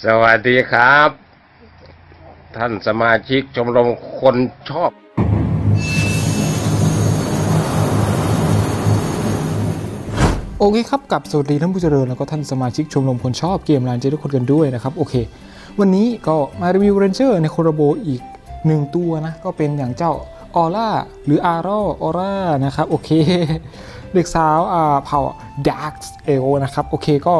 สวัสดีครับ ท่านสมาชิกชมรมคนชอบ โอเคครับกับสวัสดีท่านผู้เจริญแล้วก็ท่านสมาชิกชมรมคนชอบเกมลานเจทุกคนกันด้วยนะครับโอเค วันนี้ก็มารีวิวเรนเจอร์ในโคโรโบอีกหนึ่งตัวนะ ก็เป็นอย่างเจ้าออร่าหรืออารอออร่านะครับโอเค เด็กสาวอ่าเผ่าดาร์กเอลนะครับโอเคก็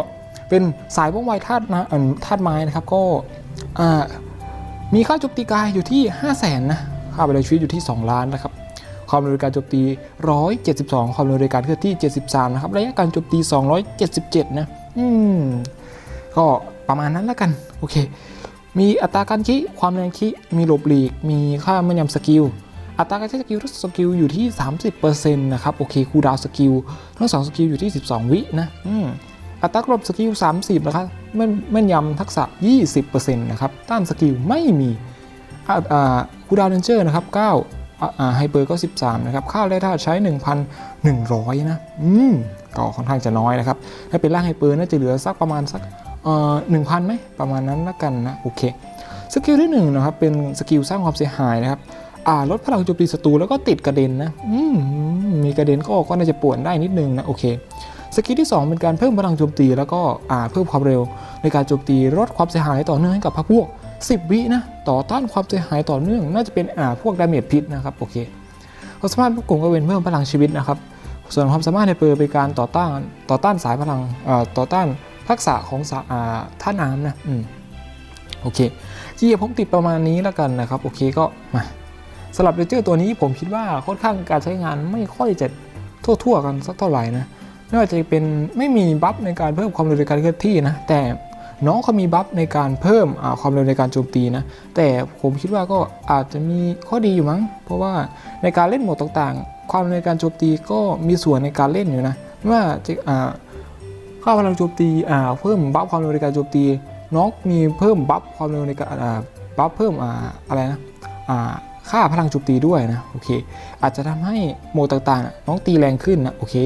เป็นสายว่องไวธาตุนะอ่าธาตุไม้นะครับก็มีค่าโจมตีกายอยู่ที่ 5 0 0แสนนะค่าไปเลยชีวิตอยู่ที่ 2 ล้านนะครับความเร็วการโจมตี 172 ความเร็วการเคลื่อนที่ 73 นะครับระยะการโจมตี 277 นะอืมก็ประมาณนั้นแล้วกัน โอเค มีอัตราการคิความแรงคิมีหลบหลีก มีค่าแม่นยำสกิลอัตราการใช้สกิลทุกสกิลอยู่ที่ 30%นะครับ โอเคคูดาวสกิลทั้งสองสกิลอยู่ที่ 12 วินะอืม อัตรากลบสกิล 30นะครับแม่นม่นยำทักษะ 20%นะครับ ต้านสกิลไม่มีอาคูดาวเรนเจอร์นะครับ9อ่าอาไฮเปอร์ก็ 13 นะครับ ค่าแร่ธาตุใช้ 1,100 นะ อืม ก็ค่อนข้างจะน้อยนะครับ ถ้าเป็นร่างไฮเปอร์น่าจะเหลือสักประมาณสักเอ่อ1,000ไหมประมาณนั้นละกันนะ โอเค สกิลที่1นะครับ เป็นสกิลสร้างความเสียหายนะครับอาลดพลังโจมตีศัตรูแล้วก็ติดกระเด็นนะ อืม มีกระเด็นก็ก็น่าจะปวนได้นิดนึงนะ โอเค สกิลที่ 2 เป็นการเพิ่มพลังโจมตีแล้วก็เพิ่มความเร็ว ในการโจมตีลดความเสียหายต่อเนื่องให้กับพรรคพวก 10 วินะต่อต้านความเสียหายต่อเนื่องน่าจะเป็นอ่าพวกดาเมจพิษนะครับโอเคความสามารถกกลุ่มก็เป็นเพิ่มพลังชีวิตนะครับส่วนความสามารถในเปอร์เป็นการต่อต้านต่อต้านสายพลังต่อต้านทักษะของท่าน้ำนะอืมโอเคที่ผมติดประมาณนี้แล้วกันนะครับโอเคก็มาสำหรับเรเจอร์ตัวนี้ผมคิดว่าค่อนข้างการใช้งานไม่ค่อยจะทั่วๆกันสักเท่าไหร่นะ ไม่ว่าจะเป็นไม่มีบัฟในการเพิ่มความเร็วในการเคลื่อนที่นะแต่น้องเขามีบัฟในการเพิ่มความเร็วในการโจมตีนะแต่ผมคิดว่าก็อาจจะมีข้อดีอยู่มั้ง เพราะว่าในการเล่นโหมดต่างๆ ความเร็วในการโจมตีก็มีส่วนในการเล่นอยู่นะไม่ว่าจะอ่าค่าพลังโจมตีเพิ่มบัฟความเร็วในการโจมตี น้องมีเพิ่มบัฟความเร็วในการบัฟเพิ่มอะไรนะอ่าค่าพลังโจมตีด้วยนะโอเคอาจจะทำให้โหมดต่างๆ น้องตีแรงขึ้นนะโอเค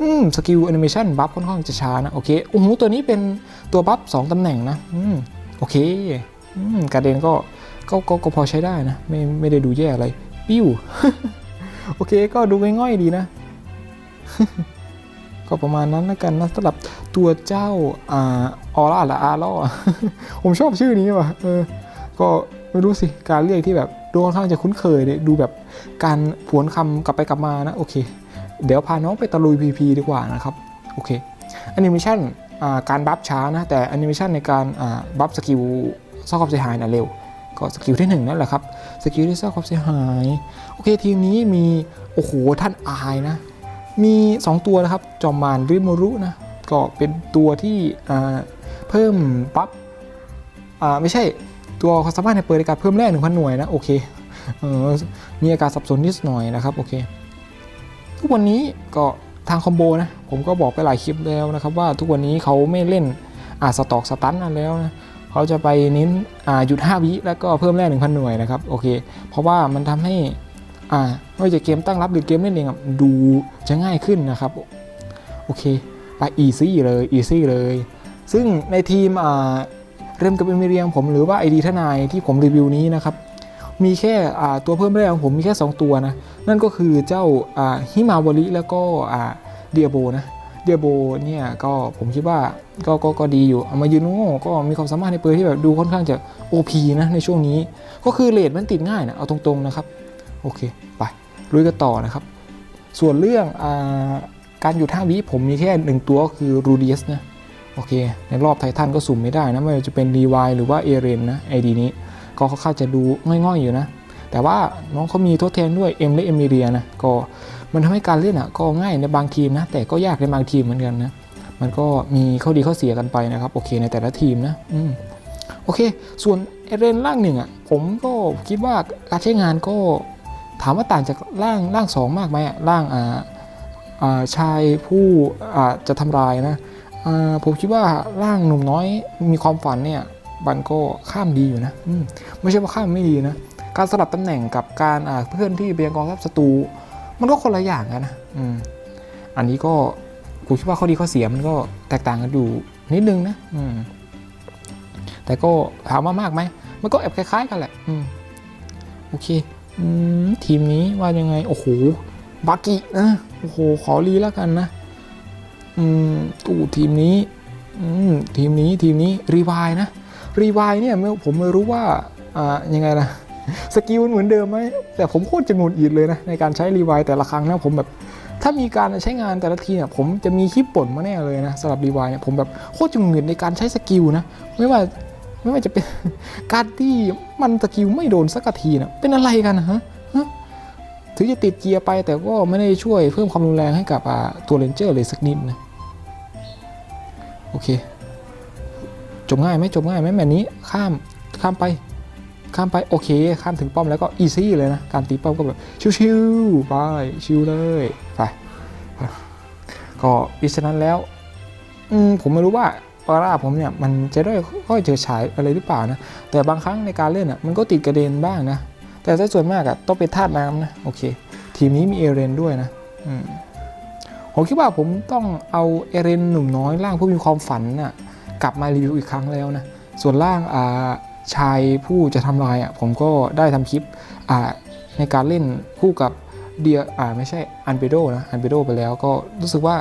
อืมสกิลแอนิเมชันบัฟค่อนข้างจะช้านะ โอเคโอ้โหตัวนี้เป็นตัวบัฟสองตำแหน่งนะ อืมโอเคอืมการเดนก็ก็ก็ก็พอใช้ได้นะ ไม่ไม่ได้ดูแย่อะไร ปิ้ว โอเคก็ดูง่อยๆดีนะ ก็ประมาณนั้นแล้วกันนะสำหรับตัวเจ้าอ่าออร่าหรืออาร์ล่อผมชอบชื่อนี้ว่ะเออก็ไม่รู้สิการเรียกที่แบบดูค่อนข้างจะคุ้นเคยเนี่ยดูแบบการผวนคำกลับไปกลับมานะ โอเค เดี๋ยวพาน้องไปตะลุย PP ดีกว่านะครับโอเคแอนิเมชันการบัฟช้านะ แต่แอนิเมชันในการบัฟสกิลสร้างความเสียหายนะเร็ว ก็สกิลที่ 1 นั่นแหละครับ สกิลที่สร้างความเสียหาย โอเคทีมนี้มี โอ้โห ท่านอายนะ มี 2 ตัวนะครับ จอมมานริมรุนะ ก็เป็นตัวที่เพิ่มบัฟไม่ใช่ตัวความสามารถในเปิดในการเพิ่มแร่1,000 หน่วยนะ โอเคเออมีอาการสับสนนิดหน่อยนะครับ โอเค ทุกวันนี้ก็ทางคอมโบนะ ผมก็บอกไปหลายคลิปแล้วนะครับว่าทุกวันนี้เขาไม่เล่นอ่าสต็อกสตันนั่นแล้วนะเขาจะไปเน้นอ่าหยุด 5 วิแล้วก็เพิ่มแร่1,000 หน่วยนะครับโอเค เพราะว่ามันทำให้อ่าไม่ว่าจะเกมตั้งรับหรือเกมเล่นเองดูจะง่ายขึ้นนะครับ โอเค ไปอีซี่เลยอีซี่เลย ซึ่งในทีมอ่าเริ่มกับเอมิเรียงผมหรือว่าไอดีทนายที่ผมรีวิวนี้นะครับ มีแค่ตัวเพิ่มแร่ของผมมีแค่ 2 ตัวนะ นั่นก็คือเจ้าฮิมาวริแล้วก็เดียโบนะเดียโบเนี่ยก็ผมคิดว่าก็ก็ก็ดีอยู่เอามายืนโง่ก็มีความสามารถในปืนที่แบบดูค่อนข้างจะ OP นะในช่วงนี้ ก็คือเลดมันติดง่ายนะเอาตรงๆนะครับ โอเค ไปลุยกันต่อนะครับ ส่วนเรื่องอการอยู่ท่าวิผมมีแค่หนึ่งตัวก็คือรูดิสนะโอเค ในรอบไททันก็สุ่มไม่ได้นะ ไม่ว่าจะเป็นรีวายหรือว่าเอเรนนะไอดีนี้ ก็ค่อนข้างจะดูง่อยๆอยู่นะ แต่ว่าน้องเขามีทดแทนด้วยเอ็มและเอมิเรียนะก็มันทำให้การเล่นอะก็ง่ายในบางทีมนะ แต่ก็ยากในบางทีมเหมือนกันนะมันก็มีข้อดีข้อเสียกันไปนะครับโอเคในแต่ละทีมนะอืมโอเค ส่วนเอเรนร่างหนึ่งอะผมก็คิดว่าการใช้งานก็ถามว่าต่างจากร่างร่างสองมากไหมอะร่างอ่าอ่าชายผู้อ่าจะทำลายนะอ่าผมคิดว่าร่างหนุ่มน้อยมีความฝันเนี่ย มันก็ข้ามดีอยู่นะอืมไม่ใช่ว่าข้ามไม่ดีนะ การสลับตำแหน่งกับการอ่าเพื่อนที่เบียงกองทัพศัตรูมันก็คนละอย่างกันนะอืมอันนี้ก็กูคิดว่าข้อดีข้อเสียมันก็แตกต่างกันอยู่นิดนึงนะอืมแต่ก็ถามว่ามากไหมมันก็แอบคล้าย ๆ กันแหละอืมโอเคอืมทีมนี้ว่ายังไง โอ้โหบากินะโอ้โหขอรีแล้วกันนะอืมตู่ทีมนี้อืมทีมนี้ทีมนี้รีวายนะ รีวายเนี่ยไม่ผมไม่รู้ว่าอ่ายังไงล่ะสกิลเหมือนเดิมไหมแต่ผมโคตรจะหงุดหงิดเลยนะในการใช้รีวายแต่ละครั้งนะผมแบบถ้ามีการใช้งานแต่ละทีเนี่ยผมจะมีคลิปป่นมาแน่เลยนะสำหรับรีวายเนี่ยผมแบบโคตรจะหงุดหงิดในการใช้สกิลนะไม่ว่าไม่ว่าจะเป็นการที่มันสกิลไม่โดนสักทีนะเป็นอะไรกันนะฮะถึงจะติดเกียร์ไปแต่ก็ไม่ได้ช่วยเพิ่มความรุนแรงให้กับตัวเลนเจอร์เลยสักนิดนะโอเค จบง่ายไหมจบง่ายไหมแบบนี้ข้ามข้ามไป ข้ามไปโอเค ข้ามถึงป้อมแล้วก็อีซี่เลยนะ การตีป้อมก็แบบชิวๆไปชิวเลยไปก็พิฉะนั้นแล้วอผมไม่รู้ว่าออร่าผมเนี่ยมันจะได้ค่อยเฉยฉายอะไรหรือเปล่านะ แต่บางครั้งในการเล่นอะมันก็ติดกระเด็นบ้างนะ แต่ถ้าส่วนมากอะต้องเป็นธาตุน้ำนะโอเค ทีมนี้มีเอเรนด้วยนะผมคิดว่าผมต้องเอาเอเรนหนุ่มน้อยร่างผู้มีความฝันน่ะ กลับมารีวิวอีกครั้งแล้วนะ ส่วนร่างอ่าชายผู้จะทำลายอะผมก็ได้ทำคลิปอ่าในการเล่นคู่กับเดียอ่าไม่ใช่อันเบโดนะอันเบโดไปแล้วก็รู้สึกว่า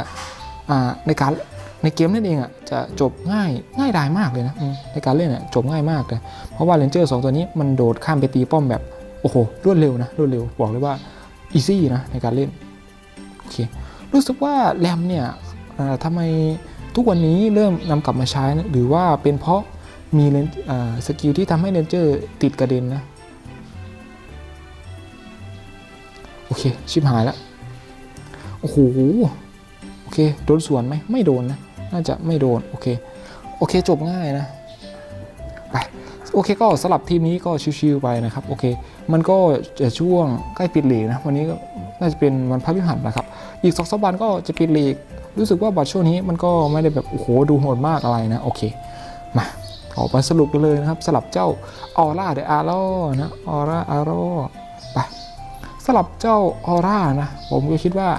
อ่าในการในเกมนั่นเองอะจะจบง่ายง่ายดายมากเลยนะอืมในการเล่นอะจบง่ายมากเลยเพราะว่าเลนเจอร์สองตัวนี้มันโดดข้ามไปตีป้อมแบบโอ้โหรวดเร็วนะรวดเร็วบอกเลยว่าอีซี่นะในการเล่นโอเครู้สึกว่าแรมเนี่ยเอ่อทำไม ทุกวันนี้เริ่มนำกลับมาใช้ หรือว่าเป็นเพราะมีสกิลที่ทำให้เลนเจอร์ติดกระเด็นนะ โอเค ชิบหายแล้ว โอ้โห โอเค โดนสวนไหมไม่โดนนะ น่าจะไม่โดน โอเค โอเค จบง่ายนะไปโอเคก็สลับทีมนี้ก็ชิวๆไปนะครับโอเค มันก็จะช่วงใกล้ปิดลีกนะ วันนี้ก็น่าจะเป็นวันพฤหัสนะครับ อีกสองสามวันก็จะปิดลีก รู้สึกว่าบัตรช่วงนี้มันก็ไม่ได้แบบโอ้โหดูโหดมากอะไรนะโอเคมาออกมาสรุปกันเลยนะครับสลับเจ้าออร่าเดอะอาร์โรนะออร่าอาร์โรไปสลับเจ้าออร่านะผมก็คิดว่า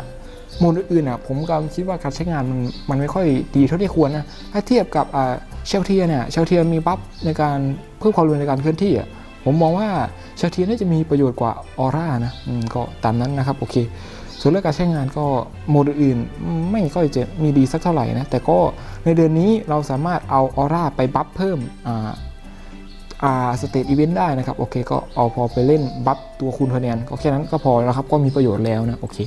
โมดอื่นๆอะผมก็คิดว่าการใช้งานมันมันไม่ค่อยดีเท่าที่ควรนะถ้าเทียบกับอ่าเชลเทียเนี่ยเชลเทียมีบัฟในการเพิ่มความเร็วในการเคลื่อนที่อะผมมองว่าเชลเทียน่าจะมีประโยชน์กว่าออร่านะก็ตามนั้นนะครับโอเค ส่วนเรื่องการใช้งานก็โมดอื่นๆไม่ค่อยจะมีดีสักเท่าไหร่นะ แต่ก็ในเดือนนี้เราสามารถเอาออร่าไปบัฟเพิ่มอ่าอ่าสเตทอีเวนต์ได้นะครับ โอเค ก็เอาพอไปเล่นบัฟตัวคูณคะแนนก็แค่นั้นก็พอแล้วครับ ก็มีประโยชน์แล้วนะ โอเค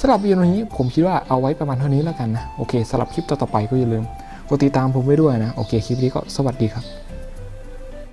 สำหรับวิดีโอนี้ผมคิดว่าเอาไว้ประมาณเท่านี้แล้วกันนะ โอเคสำหรับคลิปต่อๆไปก็อย่าลืมกดติดตามผมไว้ด้วยนะ โอเค คลิปนี้ก็สวัสดีครับ